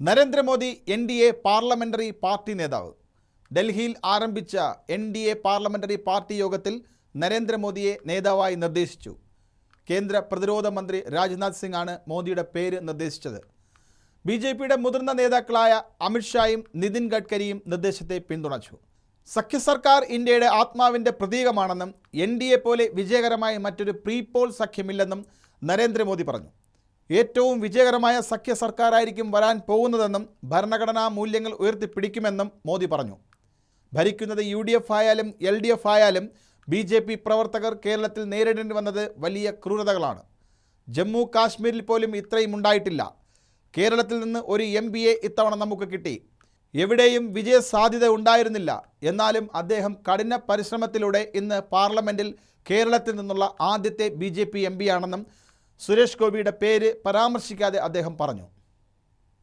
Narendra Modi N D A parliamentary party നേതാവ്. ഡൽഹിയിൽ ആരംഭിച്ച N D A parliamentary party യോഗത്തിൽ നരേന്ദ്രമോദിയെ നേതാവായി നിർദ്ദേശിച്ചു. കേന്ദ്ര പ്രതിരോധ മന്ത്രി രാജ്നാഥ് സിംഗ് ആണ് മോദിയുടെ പേര് നിർദ്ദേശിച്ചത്. ബി ജെ പിയുടെ മുതിർന്ന നേതാക്കളായ അമിത്ഷായും നിതിൻ ഗഡ്കരിയും നിർദ്ദേശത്തെ പിന്തുണച്ചു. സഖ്യ സർക്കാർ ഇന്ത്യയുടെ ആത്മാവിന്റെ പ്രതീകമാണെന്നും എൻ ഡി എ പോലെ വിജയകരമായ മറ്റൊരു പ്രീപോൾ സഖ്യമില്ലെന്നും നരേന്ദ്രമോദി പറഞ്ഞു. ഏറ്റവും വിജയകരമായ സഖ്യ സർക്കാരായിരിക്കും വരാൻ പോകുന്നതെന്നും ഭരണഘടനാ മൂല്യങ്ങൾ ഉയർത്തിപ്പിടിക്കുമെന്നും മോദി പറഞ്ഞു. ഭരിക്കുന്നത് യു ഡി എഫ് ആയാലും എൽ ഡി എഫ് ആയാലും ബി ജെ പി പ്രവർത്തകർ കേരളത്തിൽ നേരിടേണ്ടി വന്നത് വലിയ ക്രൂരതകളാണ്. ജമ്മു കാശ്മീരിൽ പോലും ഇത്രയും ഉണ്ടായിട്ടില്ല. കേരളത്തിൽ നിന്ന് ഒരു എം പിയെ ഇത്തവണ നമുക്ക് കിട്ടി. എവിടെയും വിജയ സാധ്യത ഉണ്ടായിരുന്നില്ല. എന്നാലും അദ്ദേഹം കഠിന പരിശ്രമത്തിലൂടെ ഇന്ന് പാർലമെന്റിൽ കേരളത്തിൽ നിന്നുള്ള ആദ്യത്തെ ബി ജെ പി എം പിയാണെന്നും സുരേഷ് ഗോപിയുടെ പേര് പരാമർശിക്കാതെ അദ്ദേഹം പറഞ്ഞു.